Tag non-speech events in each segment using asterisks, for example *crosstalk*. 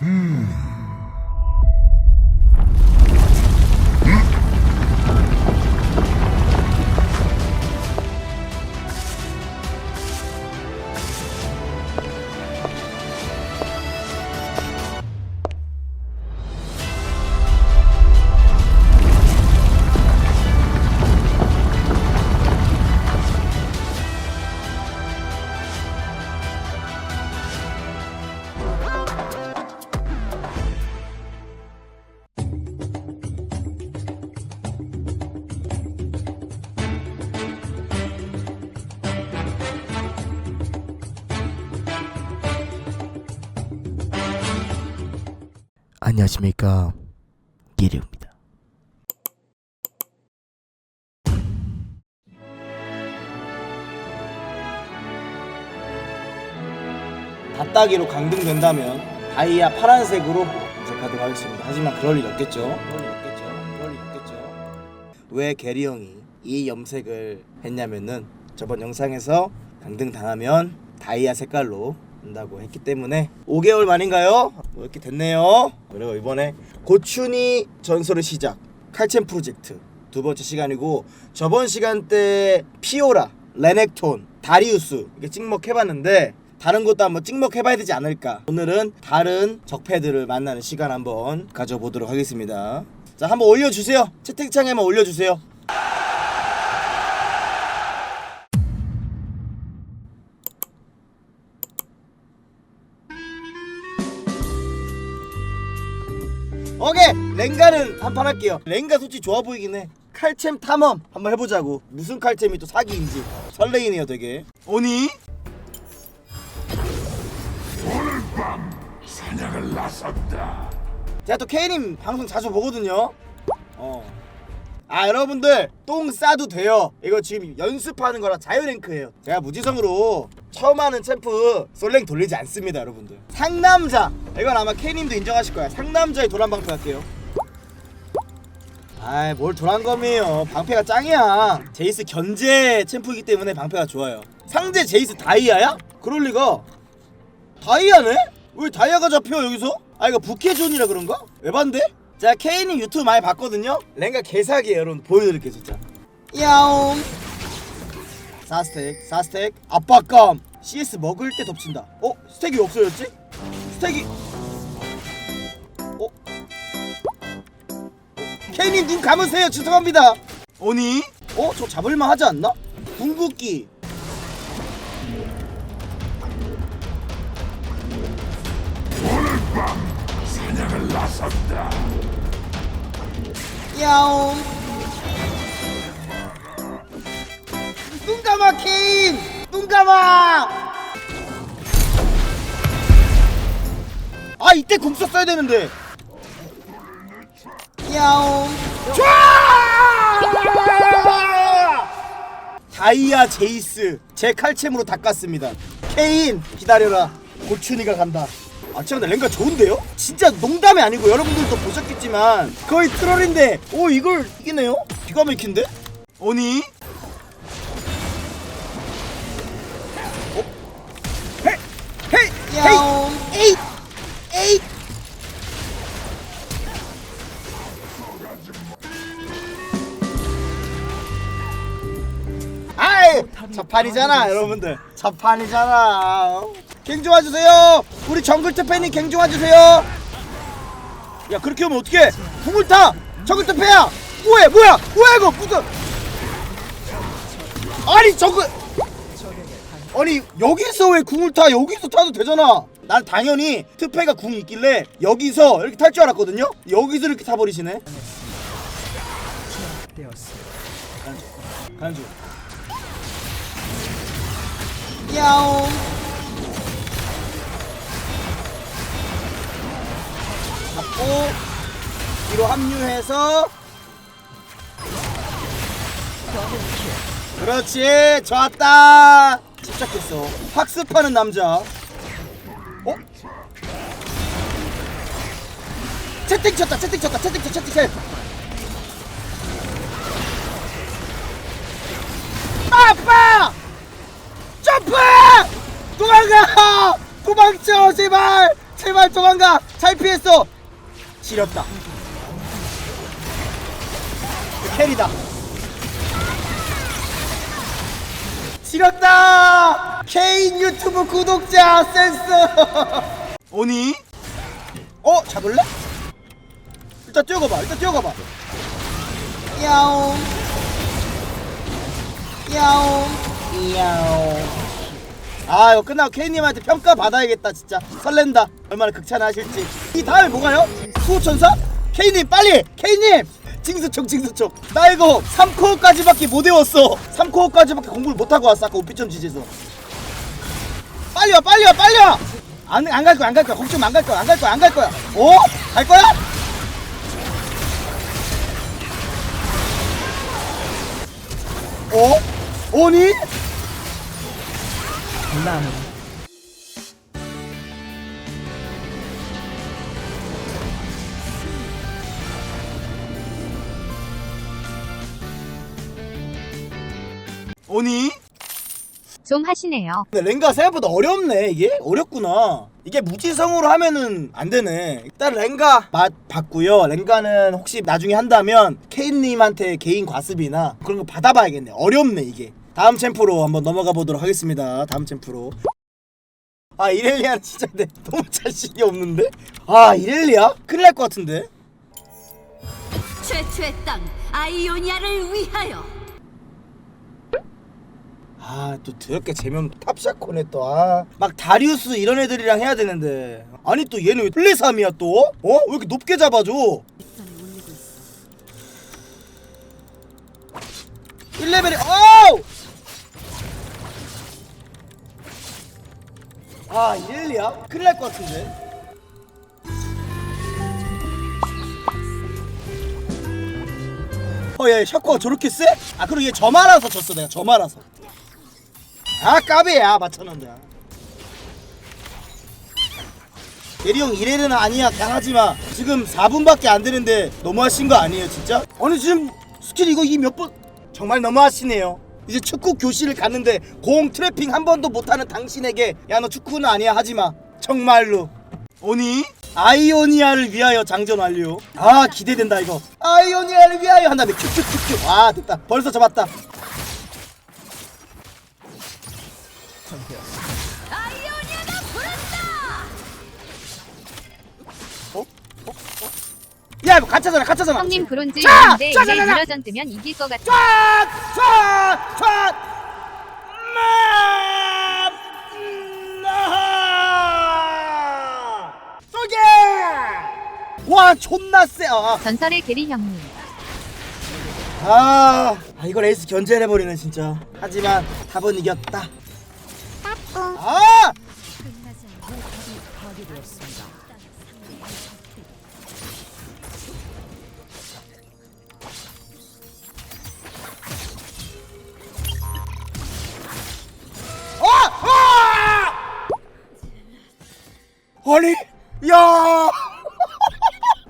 Hmm. 안녕하십니까 기리입니다. 닷따기로 강등된다면 다이아 파란색으로 검색하도록 하겠습니다. 하지만 그럴 일 없겠죠. 그럴 일 없겠죠. 그럴 일 없겠죠. 왜 게리 형이 이 염색을 했냐면은 저번 영상에서 강등 당하면 다이아 색깔로 한다고 했기 때문에 5개월 만인가요? 뭐 이렇게 됐네요. 그리고 이번에 고춘이 전설의 시작 칼챔 프로젝트. 두 번째 시간이고 저번 시간 때 피오라, 레넥톤, 다리우스 이렇게 찍먹해봤는데 다른 것도 한번 찍먹해봐야 되지 않을까. 오늘은 다른 적패들을 만나는 시간 한번 가져보도록 하겠습니다. 자 한번 올려주세요. 채팅창에 한번 올려주세요 오케이 랭가는 한판 할게요 랭가 솔직히 좋아 보이긴 해 칼챔 탐험 한번 해보자고 무슨 칼챔이 또 사기인지 설레이네요 되게 오니? 사냥을 나섰다. 제가 또 케이님 방송 자주 보거든요. 어. 아 여러분들 똥 싸도 돼요. 이거 지금 연습하는 거라 자유랭크예요. 제가 무지성으로 처음 하는 챔프 솔랭 돌리지 않습니다, 여러분들. 상남자 이건 아마 케이님도 인정하실 거야. 상남자의 도란 방패 할게요. 아이 뭘 도란 검이에요. 방패가 짱이야. 제이스 견제 챔프이기 때문에 방패가 좋아요. 상대 제이스 다이아야? 그럴 리가. 다이아네? 왜 다이아가 잡혀 여기서? 아 이거 부캐존이라 그런가? 왜 반대? 제가 케이님 유튜브 많이 봤거든요? 랭가 개사기예요 여러분 보여드릴게요 진짜 야옹 4스택 4스택 압박감 CS 먹을 때 덮친다 어? 스택이 왜 없어졌지? 스택이 어? 케이님 눈 감으세요 죄송합니다 오니? 어? 저 잡을만 하지 않나? 궁극기 사냥을 나섰다. 야옹. 눈 감아 케인! 눈 감아 아 이때 궁 썼어야 되는데. 야옹. 촤 다이아 제이스 제 칼챔으로 닦았습니다. 케인 기다려라. 고춘이가 간다 아 진짜 근데 랭가 좋은데요? 진짜 농담이 아니고 여러분들도 보셨겠지만 거의 트롤인데 오 이걸 이기네요? 기가 막힌데? 오니? 어? 헤이! 헤이! 헤이! 에잇! 에잇! 아이! 첫판이잖아 여러분들 첫판이잖아 갱 좋아주세요. 우리 정글트 팬이 갱 좋아주세요. 야 그렇게 하면 어떡해? 궁을 타! 정글트 패야! 뭐해 뭐야? 뭐야 이거 무슨? 아니 정글! 아니 여기서 왜 궁을 타? 여기서 타도 되잖아. 난 당연히 트페가 궁이 있길래 여기서 이렇게 탈 줄 알았거든요? 여기서 이렇게 타버리시네. 간주 간주. 야옹 잡고 뒤로 합류해서. 그렇지 좋았다. 집착했어 학습하는 남자. 어? 채팅 쳤다 채팅 쳤다 채팅 쳤 채팅 쳤 아빠! 점프! 도망가! 도망쳐 제발! 제발 도망가! 잘 피했어 지렸다. 캐리다. 지렸다! 케인 유튜브 구독자 센스! *laughs* 오니? 어? 잡을래? 일단 뛰어가봐 일단 뛰어가봐. 야옹. 야옹. 야옹 아 이거 끝나고 케이님한테 평가 받아야겠다 진짜 설렌다 얼마나 극찬하실지 이 다음에 뭐가요? 수호천사? 케이님 빨리 케이님 징수총 징수총 나 이거 3코어까지밖에 못 외웠어 3코어까지밖에 공부를 못하고 왔어 아까 오피점 지지에서 빨리 와 빨리 와 빨리 와안 갈 거야 안 갈 거야 걱정 안갈 거야 안 갈 거야 안 갈 거야 어? 갈 거야? 어? 오니? 오니? 좀 하시네요. 근데 랭가 생각보다 어렵네 이게? 어렵구나. 이게 무지성으로 하면은 안 되네. 일단 랭가 맛 봤고요. 랭가는 혹시 나중에 한다면 케인님한테 개인 과습이나 그런 거 받아봐야겠네. 어렵네 이게 다음 챔프로 한번 넘어가 보도록 하겠습니다 다음 챔프로 아 이렐리아는 진짜 내 너무 자신이 없는데 아 이렐리아? 큰일 날 것 같은데 최초의 땅 아이오니아를 위하여 아또 더럽게 재명 탑샷코네 또아막 다리우스 이런 애들이랑 해야 되는데 아니 또 얘는 왜 플레삼이야 또? 어? 왜 이렇게 높게 잡아줘? 1레벨이 어우! 아 이렐리야? 큰일 날 것 같은데 어야 샤코가 저렇게 세? 아 그리고 얘 저 말아서 졌어 내가 저 말아서 아 까비야 맞췄는데 예리 형 이래는 아니야 강하지마 지금 4분밖에 안 되는데 너무하신 거 아니에요 진짜? 아니 지금 스킬 이거 이 몇 번 정말 너무하시네요 이제 축구 교실을 갔는데 공 트래핑 한 번도 못하는 당신에게 야 너 축구는 아니야 하지마. 정말로. 오니? 아이오니아를 위하여 장전 완료. 아 기대된다 이거. 아이오니아를 위하여 한 다음에 큐큐큐큐. 아 됐다. 벌써 잡았다. 아이오니아가 부른다? 어? 야 이거 가짜잖아 가짜잖아 형님 브론즈 자! 있는데 자, 자, 이제 자, 자! 유러전 뜨면 이길 것 같아. 촤! 촤! 촤! 마! 쏘게! 와 존나 세! 아, 전설의 게리 형님. 아, 아 이걸 에이스 견제를 해버리네 진짜 하지만 답은 이겼다 아! 아! 아! 아니, 야!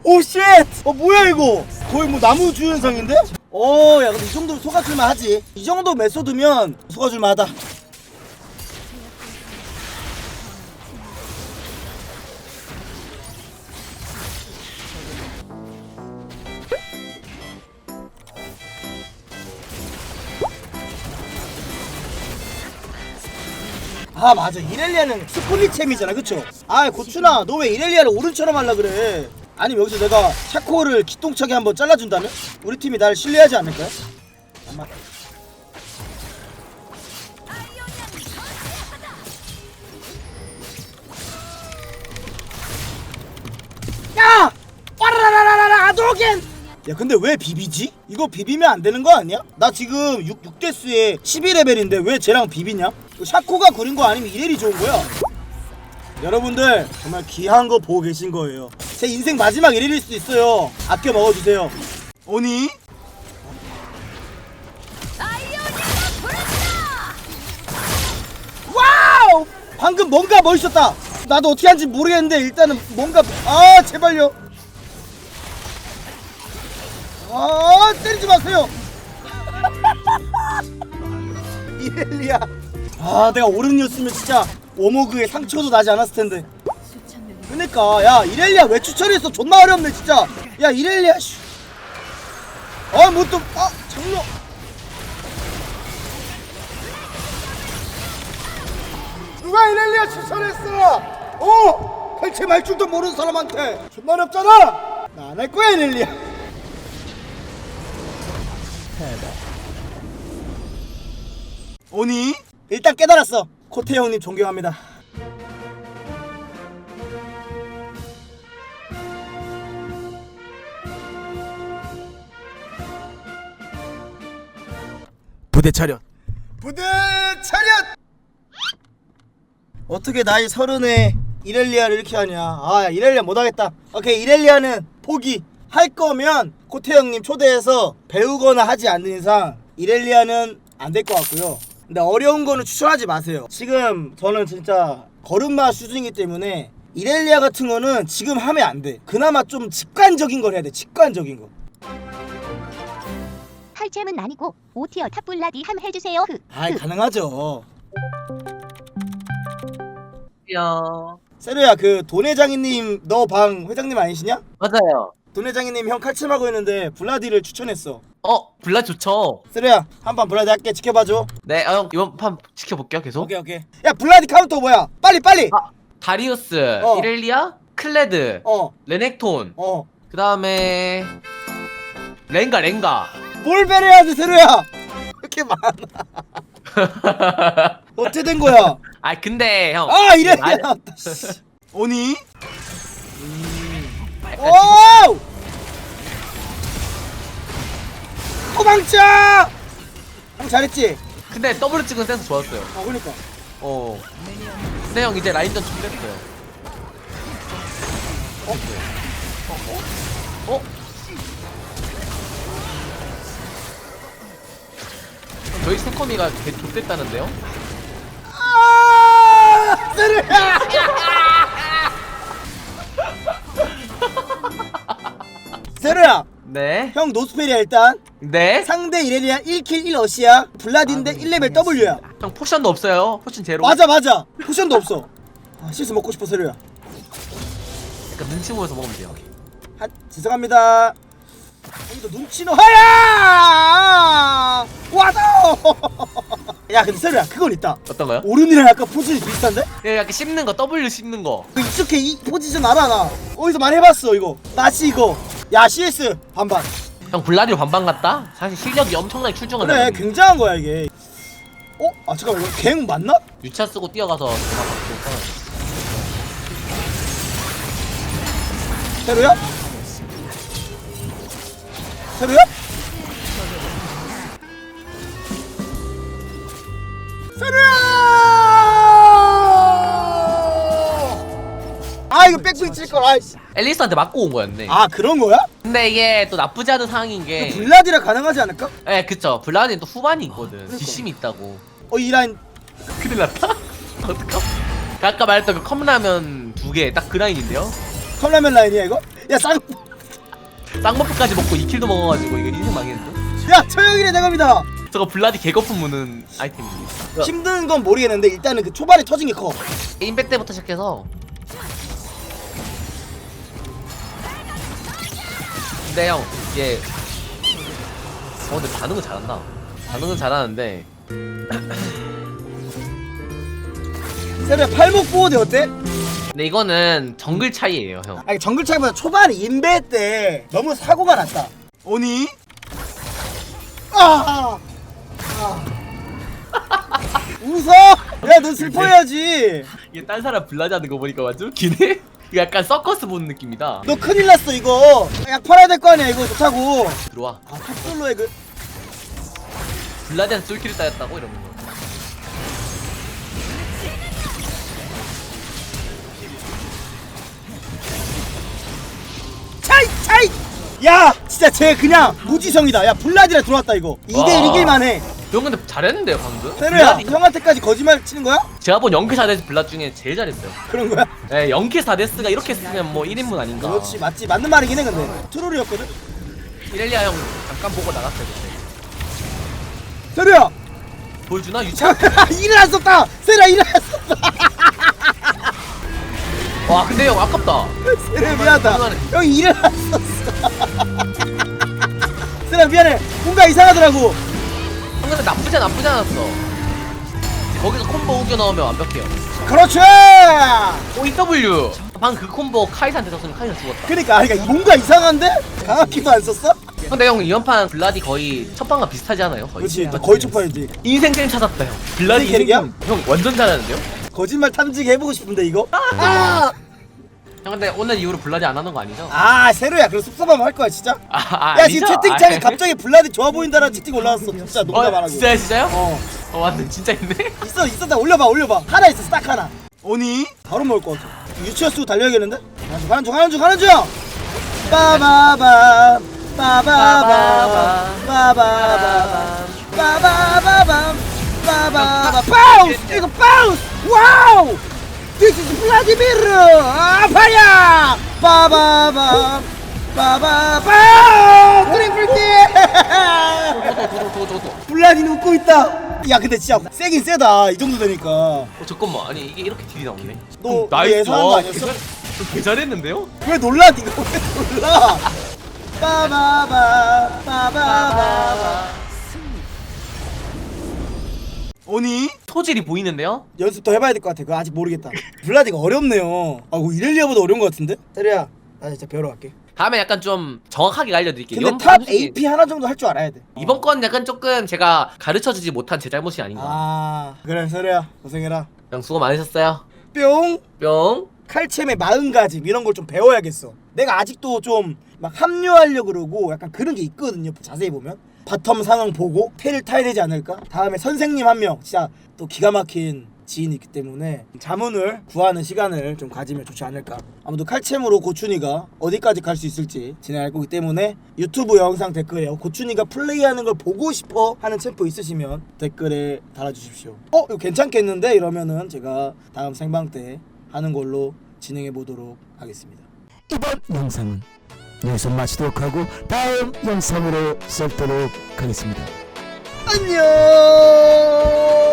오 쉣! 어 뭐야 이거? 거의 뭐 나무 주연상인데? 어, 야 근데 이 정도면 속아줄만 하지. 이 정도 메소드면 속아줄만 하다. 아 맞아 이렐리아는 스플릿챔이잖아 그쵸? 아 고추나 너 왜 이렐리아를 오른처럼 하려 그래 아니 여기서 내가 샤코를 기똥차게 한번 잘라준다면? 우리 팀이 날 신뢰하지 않을까요? 아마 야! 와라라라라라 아도겐! 야 근데 왜 비비지? 이거 비비면 안 되는 거 아니야? 나 지금 6, 6대스에 12레벨인데 왜 쟤랑 비비냐? 샤코가 그린 거 아니면 이렐이 좋은 거야? 여러분들 정말 귀한 거 보고 계신 거예요. 제 인생 마지막 이렐일 수도 있어요. 아껴 먹어주세요. 오니? 와우! 방금 뭔가 멋있었다. 나도 어떻게 하는지 모르겠는데 일단은 뭔가 아 제발요. 아 때리지 마세요. *laughs* 이렐리아 아 내가 오른이었으면 진짜 오모그에 상처도 나지 않았을 텐데. 그니까 야 이렐리아 왜 추천했어? 존나 어렵네 진짜. 야 이렐리아 씨. 아 뭐 또 아 장로 누가 이렐리아 추천했어? 어? 칼체 말 줄도 모르는 사람한테. 존나 어렵잖아. 나 안 할 거야 이렐리아. 오니 일단 깨달았어. 코테 형님 존경합니다. 부대 차렷. 부대 차렷! 어떻게 나이 서른에 이렐리아를 이렇게 하냐? 아 야, 이렐리아 못하겠다. 오케이 이렐리아는 포기. 할 거면 코테 형님 초대해서 배우거나 하지 않는 이상 이렐리아는 안 될 것 같고요 근데 어려운 거는 추천하지 마세요 지금 저는 진짜 걸음마 수준이기 때문에 이렐리아 같은 거는 지금 하면 안 돼 그나마 좀 직관적인 걸 해야 돼 직관적인 거 탈잼은 아니고 오티어 탑블라디 함 해주세요. 흐. 아 이 가능하죠 야 세르야 그 도내장이님 너 방 회장님 아니시냐? 맞아요. 도내장이님 형 칼침하고 있는데 블라디를 추천했어 어 블라 좋죠. 세르야 한 판 블라디 할게 지켜봐줘 네, 어, 이번 판 지켜볼게요 계속. 오케이 오케이 야 블라디 카운터 뭐야 빨리 빨리 아 다리우스, 어. 이렐리아, 클레드, 어어뭘 레넥톤. 그 다음에 랭가 랭가. 배려야지 세르야 *laughs* 이렇게 많아 어떻게 된 거야 *laughs* 아 근데 형. 아 이래 아. *laughs* 오니 약간 오 도망쳐 형 잘했지 근데 더블 찍은 센스 좋았어요. 어 그러니까 어. 근데 형 이제 라인전 준비했어요. 어? 어? 어? 저희 스코미가 개 좋댔다는데요? 아 세르 *laughs* 야 세르야 네. 형 노스페리아 일단 네. 상대 이레리아 1킬 1어시야 블라디인데 1레벨 W야 형 포션도 없어요. 포션 제로. 맞아 맞아 쿠션도 없어 아 실수 먹고 싶어 세르야 약간 눈치 보면서 먹으면 돼요. 하, 죄송합니다 형도 눈치 넣어야 와도 *laughs* 야 근데 세르야 그건 있다 어떤가요? 오른이랑 약간 포지션이 비슷한데? 예, 약간 씹는 거, W 씹는 거. 그 익숙해 이 포지션 알아 나 어디서 많이 해봤어 이거 맛이 이거 야 CS 반반 형 블라디오 반반 같다? 사실 실력이 엄청나게 출중하다. 그래 굉장한 거야 이게 어? 아 잠깐만 이거 갱 맞나? 유차 쓰고 뛰어가서 전화 받고. 세루야? 세루야? 세루야! 아 이거 백스윙 칠걸 아이씨 앨리스한테 맞고 온 거였네. 아 그런 거야? 근데 이게 또 나쁘지 않은 상황인 게. 블라디라 가능하지 않을까? 예, 그쵸. 블라디는 또 후반이 있거든. 뒷심이 있다고. 어 이 라인 큰일 났다. *laughs* 어떡함? 그 아까 말했던 그 컵라면 두 개 딱 그 라인인데요? 컵라면 라인이야 이거? 야 쌍... 쌍버프까지 먹고 2킬도 먹어가지고 이거 인생 망했는데? 야 처형이래 내갑니다 저거 블라디 개거품 무는 아이템입니다. 힘든 건 모르겠는데 일단은 그 초반에 터진 게커 게임백 때부터 시작해서 근데 형 이게 어 근데 반응은 잘한다 반응은 잘하는데 *laughs* 세루야 팔목 보호대 어때? 근데 이거는 정글 차이예요 형 아니 정글 차이보다 초반에 인베 때 너무 사고가 났다. 오니? 아! 아. 웃어? 야 너 슬퍼해야지. 이게 딴 사람 블라디 하는 거 보니까 완전 웃기네 이거 약간 서커스 보는 느낌이다 너 큰일 났어 이거. 약 팔아야 될 거 아니야 이거 좋다고. 들어와 아 탑솔로의 그 블라디한테 쏠킬을 따였다고 이러면 서 차이 차이. 야 진짜 쟤 그냥 무지성이다. 야 블라디라 들어왔다 이거. 2대1 와. 이길만해. 형 근데 잘했는데요 방금 세루야 블라디 형한테까지 거짓말 치는 거야? 제가 본 연계 4데스 블라디 중에 제일 잘했어요 그런 거야? 예, 연계 4데스가 이렇게 쓰면 뭐 1인분 아닌가 그렇지 맞지 맞는 말이긴 해 근데 트롤이었거든. 이렐리아 형 잠깐 보고 나갔어요 그때 세루야. 보여주나? 자, *laughs* 일을 안 썼다! 세라 일을 안 썼다! *laughs* 와 근데 형 아깝다 세레 미안하다. 형 일어났었어 *laughs* 세레 미안해 뭔가 이상하더라고 형 근데 나쁘지 나쁘지 않았어. 거기서 콤보 우겨 넣으면 완벽해요. 그렇지! OEW 방금 그 콤보 카이사한테 썼으면 카이사 죽었다. 그러니까 아니, 그러니까 뭔가 이상한데? 강하기도 안 썼어? 근데 형 이번판 블라디 거의 첫방과 비슷하지 않아요? 거의? 그렇지 거의 초파이지. 인생 게임 찾았다 형. 블라디 인생? 게임 형 완전 잘하는데요? 거짓말 탐지기 해보고 싶은데 이거? 아, 형 근데 오늘 이후로 블라디 안 하는 거 아니죠? 아 세로야 그럼 섭섭하면 할 거야 진짜 아, 아야 아니죠? 지금 채팅창에 아, 갑자기 블라디 좋아 보인다라는 채팅 올라왔어 진짜 농담 안 어, 하고 진짜요 진짜요? 어 어 맞네 진짜 있네 있어 있었다 올려봐 올려봐 하나 있었어 딱 하나 오니 바로 먹을 것 같아 유치원 쓰고 달려야겠는데 가는 중 가는 중 가는 중 가는 중 빠바밤 빠바밤 빠바밤 빠바바밤 빠바바 바우스 이거 바우스 와우 This is Vladimir 아 파야 빠바밤 빠바밤 트리플 킬 저거 저거 저거 저거 블라딘 웃고 있다. 야 근데 진짜 세긴 세다. 이 정도 되니까. 어, 잠깐만 아니 이게 이렇게 딜이 나오네 너 형, 이거 예상한 거 와, 아니었어? 개 잘- 개 잘했는데요? 왜 놀라 니가 왜 놀라? 빠바바 빠바바. 오니 소질이 보이는데요? 연습 더 해봐야 될 것 같아. 그거 아직 모르겠다. 블라디가 어렵네요. 아, 뭐 이렐리아보다 어려운 것 같은데? 테리야, 나 진짜 배우러 갈게. 다음에 약간 좀 정확하게 알려드릴게요 근데 탑 솔직히 AP 하나 정도 할 줄 알아야 돼. 이번 건 약간 조금 제가 가르쳐주지 못한 제 잘못이 아닌가 아, 그래, 세리야 고생해라. 형 수고 많으셨어요 뿅. 뿅 칼챔의 마음가짐 이런 걸 좀 배워야겠어. 내가 아직도 좀 막 합류하려 그러고 약간 그런 게 있거든요. 자세히 보면 바텀 상황 보고 테를 타야 되지 않을까? 다음에 선생님 한 명 진짜 또 기가 막힌 지인이 있기 때문에 자문을 구하는 시간을 좀 가지면 좋지 않을까. 아무튼 칼챔으로 고춘이가 어디까지 갈 수 있을지 진행할 거기 때문에 유튜브 영상 댓글에 고춘이가 플레이하는 걸 보고 싶어 하는 챔프 있으시면 댓글에 달아주십시오. 어 이거 괜찮겠는데 이러면은 제가 다음 생방 때 하는 걸로 진행해 보도록 하겠습니다. 이번 영상은 여기서 마치도록 하고 다음 영상으로 쏠도록 하겠습니다. 안녕.